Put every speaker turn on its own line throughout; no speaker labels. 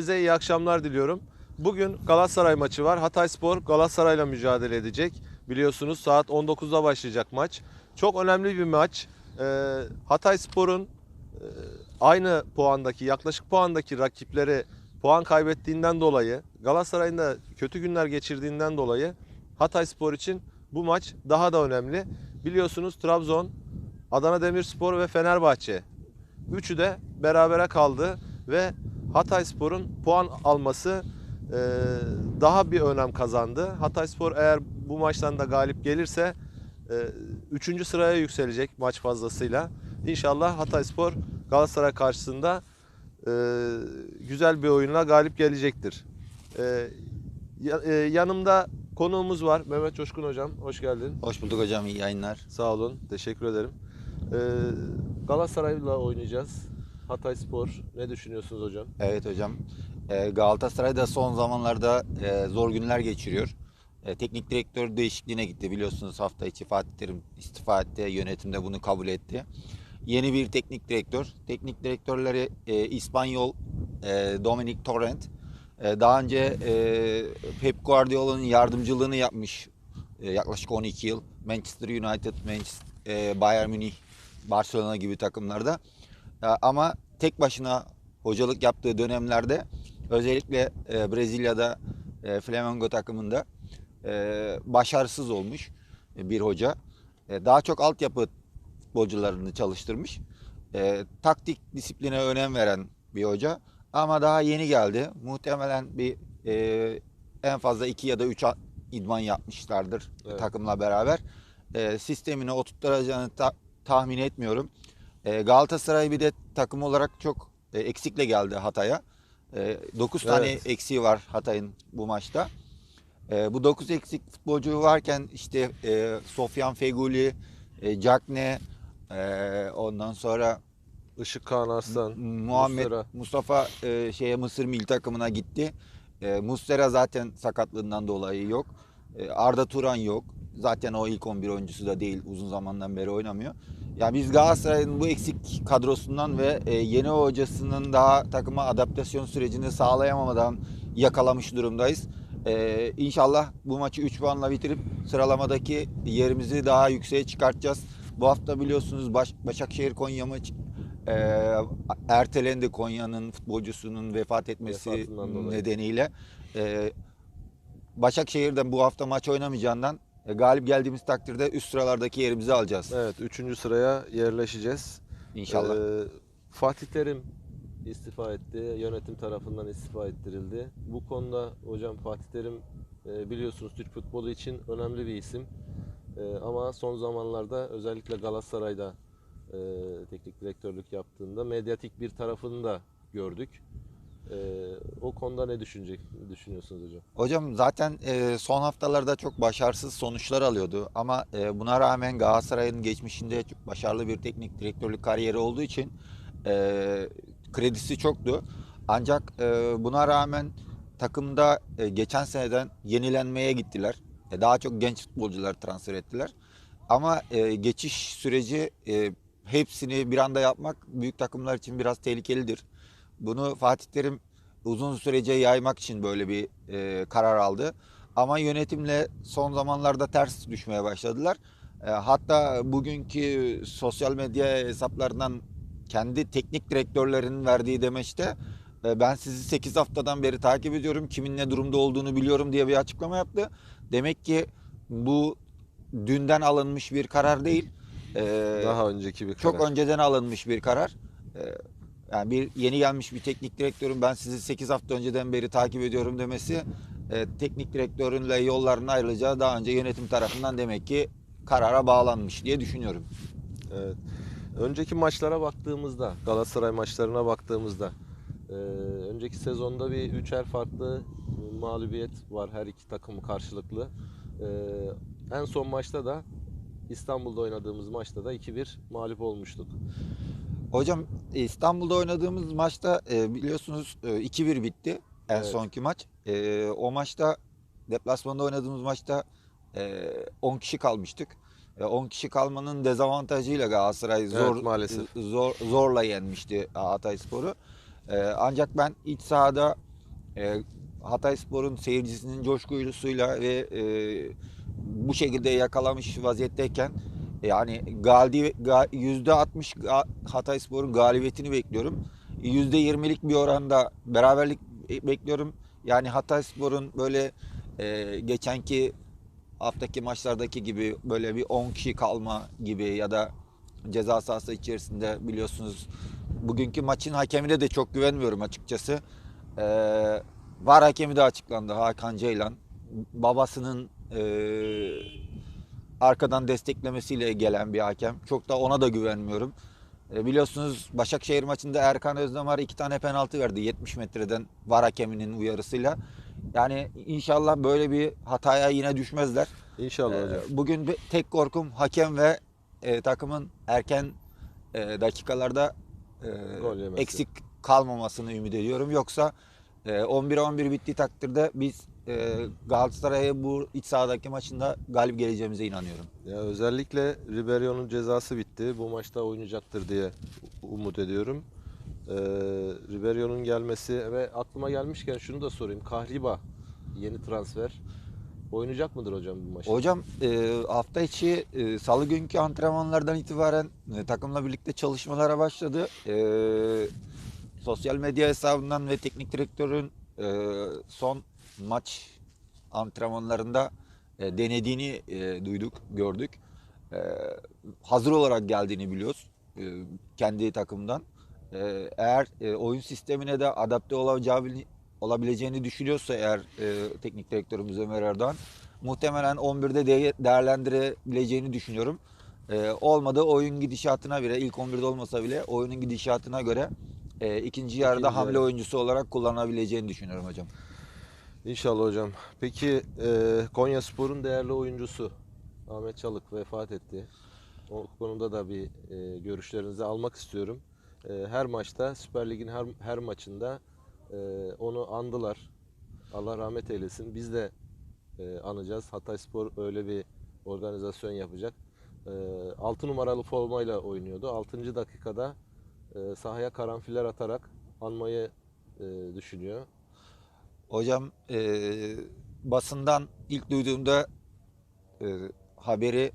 Size iyi akşamlar diliyorum. Bugün Galatasaray maçı var. Hatayspor Galatasaray'la mücadele edecek. Biliyorsunuz saat 19'da başlayacak maç. Çok önemli bir maç. Ee, Hatayspor'un e, aynı puandaki, yaklaşık puandaki rakipleri puan kaybettiğinden dolayı, Galatasaray'ın da kötü günler geçirdiğinden dolayı Hatayspor için bu maç daha da önemli. Biliyorsunuz Trabzon, Adana Demirspor ve Fenerbahçe Üçü de berabere kaldı ve Hatayspor'un puan alması e, daha bir önem kazandı. Hatayspor eğer bu maçtan da galip gelirse 3. sıraya yükselecek maç fazlasıyla. İnşallah Hatayspor Galatasaray karşısında e, güzel bir oyunla galip gelecektir. E, e, yanımda konuğumuz var. Mehmet Coşkun hocam. Hoş geldin.
Hoş bulduk hocam iyi yayınlar.
Sağ olun. Teşekkür ederim. Ee, Galatasaray'la oynayacağız. Hatay Spor. Ne düşünüyorsunuz hocam?
Evet hocam. Ee, Galatasaray da son zamanlarda e, zor günler geçiriyor. E, teknik direktör değişikliğine gitti. Biliyorsunuz hafta içi Fatih Terim istifa etti. Yönetimde bunu kabul etti. Yeni bir teknik direktör. Teknik direktörleri e, İspanyol e, Dominic Torrent. Daha önce Pep Guardiola'nın yardımcılığını yapmış. Yaklaşık 12 yıl. Manchester United, Manchester, Bayern Münih, Barcelona gibi takımlarda. Ama tek başına hocalık yaptığı dönemlerde özellikle e, Brezilya'da e, Flamengo takımında e, başarısız olmuş e, bir hoca. E, daha çok altyapı futbolcularını çalıştırmış. E, taktik disipline önem veren bir hoca. Ama daha yeni geldi. Muhtemelen bir e, en fazla iki ya da üç idman yapmışlardır
Evet.
takımla beraber. E, sistemini oturtturacağını ta- tahmin etmiyorum. E, Galatasaray bir de takım olarak çok e, eksikle geldi Hatay'a. 9 tane
Evet.
eksiği var Hatay'ın bu maçta. E, bu 9 eksik futbolcu varken işte e, Sofyan Feguli, e, Cakne, e, ondan sonra
Işık Kaan Arslan.
Muhammed
Muslera.
Mustafa e, şeye Mısır milli takımına gitti. E, Muslera zaten sakatlığından dolayı yok. E, Arda Turan yok. Zaten o ilk 11 oyuncusu da değil. Uzun zamandan beri oynamıyor. Ya biz Galatasaray'ın bu eksik kadrosundan ve e, yeni hocasının daha takıma adaptasyon sürecini sağlayamamadan yakalamış durumdayız. E, inşallah bu maçı 3 puanla bitirip sıralamadaki yerimizi daha yükseğe çıkartacağız. Bu hafta biliyorsunuz Baş- Başakşehir Konya maçı e, ertelendi Konya'nın futbolcusunun vefat etmesi nedeniyle. E, Başakşehir'den bu hafta maç oynamayacağından e, galip geldiğimiz takdirde üst sıralardaki yerimizi alacağız
Evet 3. sıraya yerleşeceğiz.
inşallah.
Ee, Fatih Terim istifa etti. Yönetim tarafından istifa ettirildi. Bu konuda hocam Fatih Terim e, biliyorsunuz Türk futbolu için önemli bir isim. E, ama son zamanlarda özellikle Galatasaray'da e, teknik direktörlük yaptığında medyatik bir tarafını da gördük. E, o konuda ne düşünecek düşünüyorsunuz hocam?
Hocam zaten e, son haftalarda çok başarısız sonuçlar alıyordu ama e, buna rağmen Galatasaray'ın geçmişinde çok başarılı bir teknik direktörlük kariyeri olduğu için e, kredisi çoktu. Ancak e, buna rağmen takımda e, geçen seneden yenilenmeye gittiler. E, daha çok genç futbolcular transfer ettiler. Ama e, geçiş süreci e, hepsini bir anda yapmak büyük takımlar için biraz tehlikelidir. Bunu Fatih Terim uzun sürece yaymak için böyle bir e, karar aldı. Ama yönetimle son zamanlarda ters düşmeye başladılar. E, hatta bugünkü sosyal medya hesaplarından kendi teknik direktörlerinin verdiği demeçte e, ben sizi 8 haftadan beri takip ediyorum. Kimin ne durumda olduğunu biliyorum diye bir açıklama yaptı. Demek ki bu dünden alınmış bir karar değil. E,
Daha önceki bir karar.
çok önceden alınmış bir karar. Ee, Yani bir yeni gelmiş bir teknik direktörün ben sizi 8 hafta önceden beri takip ediyorum demesi e, teknik direktörünle yolların ayrılacağı daha önce yönetim tarafından demek ki karara bağlanmış diye düşünüyorum.
Evet. Önceki maçlara baktığımızda, Galatasaray maçlarına baktığımızda e, önceki sezonda bir üçer farklı mağlubiyet var her iki takım karşılıklı. E, en son maçta da İstanbul'da oynadığımız maçta da 2-1 mağlup olmuştuk.
Hocam İstanbul'da oynadığımız maçta e, biliyorsunuz e, 2-1 bitti en
Evet.
sonki maç. E, o maçta deplasmanda oynadığımız maçta e, 10 kişi kalmıştık. E, 10 kişi kalmanın dezavantajıyla Galatasaray zor
Evet, maalesef.
zor zorla yenmişti Hatayspor'u. E, ancak ben iç sahada e, Hatayspor'un seyircisinin coşkusuyla ve e, bu şekilde yakalamış vaziyetteyken yani gali, ga, %60 ga- Hatayspor'un galibiyetini bekliyorum. %20'lik bir oranda beraberlik be- bekliyorum. Yani Hatayspor'un böyle e, geçenki haftaki maçlardaki gibi böyle bir 10 kişi kalma gibi ya da ceza sahası içerisinde biliyorsunuz bugünkü maçın hakemine de çok güvenmiyorum açıkçası. Ee, var hakemi de açıklandı Hakan Ceylan. Babasının e, arkadan desteklemesiyle gelen bir hakem. Çok da ona da güvenmiyorum. E, biliyorsunuz Başakşehir maçında Erkan Özdemir iki tane penaltı verdi 70 metreden var hakeminin uyarısıyla. Yani inşallah böyle bir hataya yine düşmezler.
İnşallah
Ee,
hocam.
Bugün bir- tek korkum hakem ve e, takımın erken e, dakikalarda e, eksik kalmamasını ümit ediyorum. Yoksa e, 11'e 11 bittiği takdirde biz e, Galatasaray'a bu iç sahadaki maçında galip geleceğimize inanıyorum.
Ya özellikle Ribério'nun cezası bitti. Bu maçta oynayacaktır diye umut ediyorum. Ee, Ribério'nun gelmesi ve aklıma gelmişken şunu da sorayım. Kahriba yeni transfer. Oynayacak mıdır hocam bu maçta?
Hocam e, hafta içi e, salı günkü antrenmanlardan itibaren e, takımla birlikte çalışmalara başladı. E, sosyal medya hesabından ve teknik direktörün e, son maç antrenmanlarında e, denediğini e, duyduk, gördük. E, hazır olarak geldiğini biliyoruz e, kendi takımdan. E, eğer e, oyun sistemine de adapte olacağı olabileceğini düşünüyorsa eğer e, teknik direktörümüz Ömer Erdoğan muhtemelen 11'de de değerlendirebileceğini düşünüyorum. E, olmadı oyun gidişatına göre ilk 11'de olmasa bile oyunun gidişatına göre e, ikinci yarıda
İkinci
hamle
yarı.
oyuncusu olarak kullanabileceğini düşünüyorum hocam.
İnşallah hocam. Peki e, Konya Spor'un değerli oyuncusu Ahmet Çalık vefat etti. O konuda da bir e, görüşlerinizi almak istiyorum. E, her maçta Süper Lig'in her, her maçında e, onu andılar. Allah rahmet eylesin. Biz de e, anacağız. Hatay Spor öyle bir organizasyon yapacak. E, 6 numaralı formayla oynuyordu. 6. dakikada e, sahaya karanfiller atarak anmayı e, düşünüyor.
Hocam e, basından ilk duyduğumda e, haberi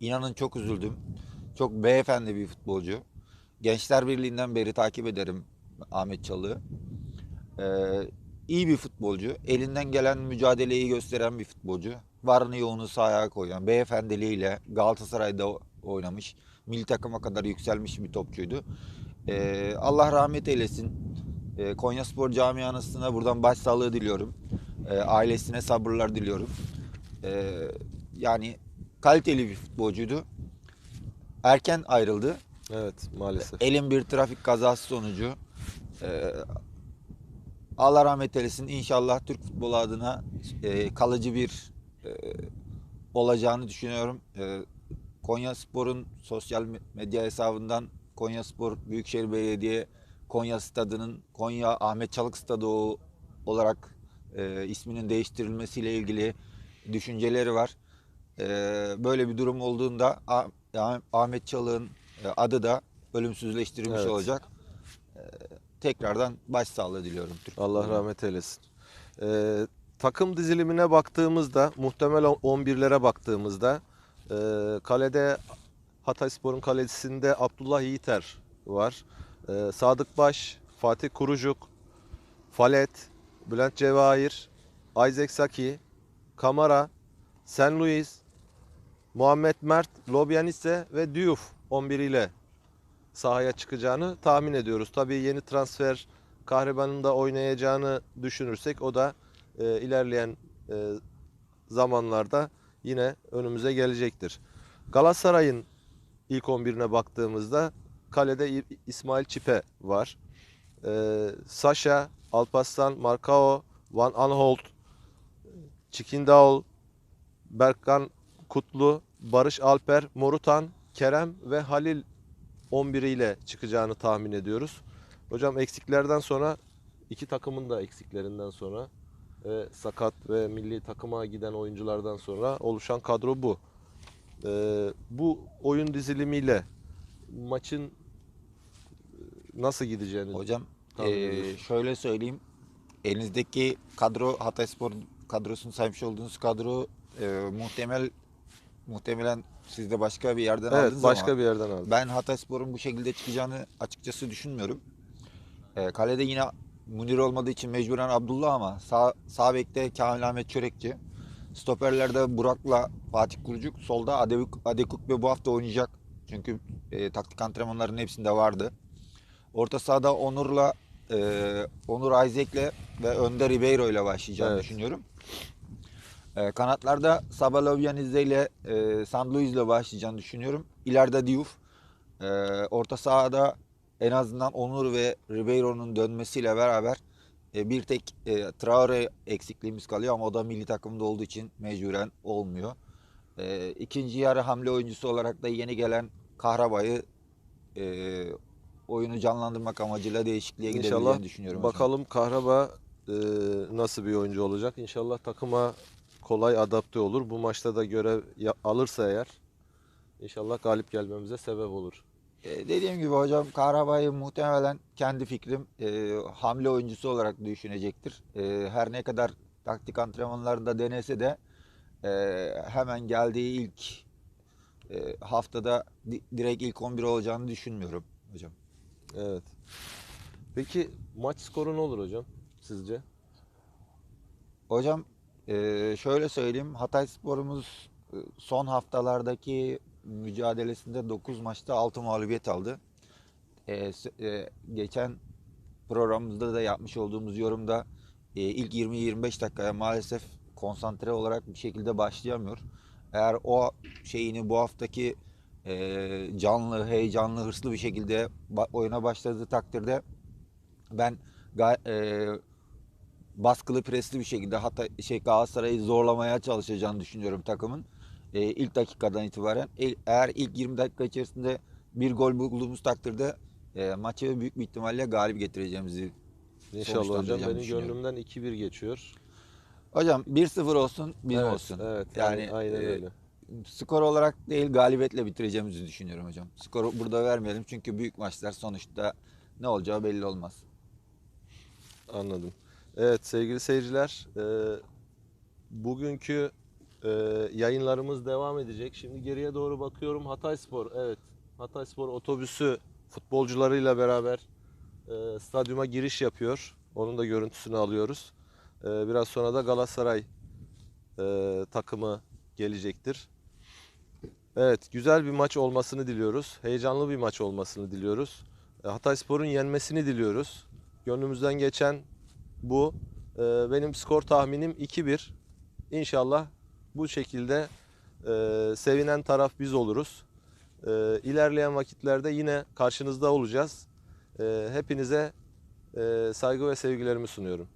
inanın çok üzüldüm. Çok beyefendi bir futbolcu. Gençler Birliği'nden beri takip ederim Ahmet Çalık'ı. E, iyi bir futbolcu. Elinden gelen mücadeleyi gösteren bir futbolcu. Varını yoğunu sahaya koyan, beyefendiliğiyle Galatasaray'da oynamış. Milli takıma kadar yükselmiş bir topçuydu. E, Allah rahmet eylesin. E, Konya Spor camiasına buradan başsağlığı diliyorum. E, ailesine sabırlar diliyorum. E, yani kaliteli bir futbolcuydu. Erken ayrıldı.
Evet maalesef.
Elin bir trafik kazası sonucu. e, Allah rahmet eylesin. İnşallah Türk futbolu adına e, kalıcı bir e, olacağını düşünüyorum. E, Konya Spor'un sosyal medya hesabından Konya Spor Büyükşehir Belediye Konya Stadı'nın Konya Ahmet Çalık Stadı olarak e, isminin değiştirilmesiyle ilgili düşünceleri var. E, böyle bir durum olduğunda Ah- Ah- Ahmet Çalık'ın e, adı da ölümsüzleştirilmiş
Evet.
olacak. E, tekrardan başsağlığı diliyorum. Türk
Allah rahmet eylesin. Ee, takım dizilimine baktığımızda, muhtemel 11'lere baktığımızda e, kalede Hatayspor'un kalesinde Abdullah Yiğiter var. Ee, Sadık Baş, Fatih Kurucuk, Falet, Bülent Cevahir, Isaac Saki, Kamara, Sen Luis, Muhammed Mert, Lobyanise ve Diouf 11 ile sahaya çıkacağını tahmin ediyoruz. Tabii yeni transfer Kahraman'ın da oynayacağını düşünürsek o da e, ilerleyen e, zamanlarda yine önümüze gelecektir. Galatasaray'ın ilk 11'ine baktığımızda kalede İsmail Çipe var. E, Sasha, Alpaslan, Markao, Van Aanholt, Çikindaol, Berkan Kutlu, Barış Alper, Morutan, Kerem ve Halil 11 ile çıkacağını tahmin ediyoruz. Hocam eksiklerden sonra iki takımın da eksiklerinden sonra ve sakat ve milli takıma giden oyunculardan sonra oluşan kadro bu. Ee, bu oyun dizilimiyle maçın nasıl gideceğini
Hocam
ediyorsun.
şöyle söyleyeyim. elinizdeki kadro Hatayspor kadrosunu saymış olduğunuz kadro e, muhtemel muhtemelen siz de başka bir yerden
Evet
aldınız
başka
ama
bir yerden aldım.
ben Hatayspor'un bu şekilde çıkacağını açıkçası düşünmüyorum. E, kalede yine Munir olmadığı için mecburen Abdullah ama sağ, sağ bekte Kamil Ahmet Çörekçi. Stoperlerde Burak'la Fatih Kurucuk. Solda Adekuk, Adekuk ve bu hafta oynayacak. Çünkü e, taktik antrenmanların hepsinde vardı. Orta sahada Onur'la e, Onur Isaac'le ve Önder Ribeiro ile başlayacağını
Evet.
düşünüyorum. E, kanatlarda Sabalov Yanizde ile e, San Luis ile başlayacağını düşünüyorum. İleride Diouf. E, orta sahada en azından Onur ve Ribeiro'nun dönmesiyle beraber e, bir tek e, Traore eksikliğimiz kalıyor ama o da milli takımda olduğu için mecburen olmuyor. E, ikinci yarı hamle oyuncusu olarak da yeni gelen Kahrabay'ı e, oyunu canlandırmak amacıyla değişikliğe
İnşallah
gidebileceğini düşünüyorum. hocam.
Bakalım Kahraba e, nasıl bir oyuncu olacak. İnşallah takıma kolay adapte olur. Bu maçta da görev alırsa eğer inşallah galip gelmemize sebep olur.
E, dediğim gibi hocam Kahrabay'ı muhtemelen kendi fikrim e, hamle oyuncusu olarak düşünecektir. E, her ne kadar taktik antrenmanlarında denese de e, hemen geldiği ilk e, haftada di- direkt ilk 11 olacağını düşünmüyorum hocam.
Evet. Peki maç skoru ne olur hocam sizce?
Hocam e, şöyle söyleyeyim Hatay Spor'umuz e, son haftalardaki mücadelesinde 9 maçta 6 mağlubiyet aldı. E, e, geçen programımızda da yapmış olduğumuz yorumda ilk 20-25 dakikaya maalesef konsantre olarak bir şekilde başlayamıyor. Eğer o şeyini bu haftaki e, canlı, heyecanlı, hırslı bir şekilde oyuna başladığı takdirde ben e, baskılı presli bir şekilde hatta şey Galatasaray'ı zorlamaya çalışacağını düşünüyorum takımın. E, ilk dakikadan itibaren E- eğer ilk 20 dakika içerisinde bir gol bulduğumuz takdirde e, maçı büyük bir ihtimalle galip getireceğimizi
İnşallah hocam. Benim gönlümden 2-1 geçiyor.
Hocam 1-0 olsun, 1
evet,
olsun.
Evet.
Yani,
Yani aynen
e,
öyle.
Skor olarak değil galibiyetle bitireceğimizi düşünüyorum hocam. Skoru burada vermeyelim çünkü büyük maçlar sonuçta ne olacağı belli olmaz.
Anladım. Evet sevgili seyirciler, e, bugünkü e, yayınlarımız devam edecek. Şimdi geriye doğru bakıyorum. Hatayspor, evet. Hatayspor otobüsü futbolcularıyla beraber e, stadyuma giriş yapıyor. Onun da görüntüsünü alıyoruz. E, biraz sonra da Galatasaray e, takımı gelecektir. Evet, güzel bir maç olmasını diliyoruz. Heyecanlı bir maç olmasını diliyoruz. E, Hatayspor'un yenmesini diliyoruz. Gönlümüzden geçen bu. Ee, benim skor tahminim 2-1. İnşallah bu şekilde e, sevinen taraf biz oluruz. E, ilerleyen vakitlerde yine karşınızda olacağız. E, hepinize e, saygı ve sevgilerimi sunuyorum.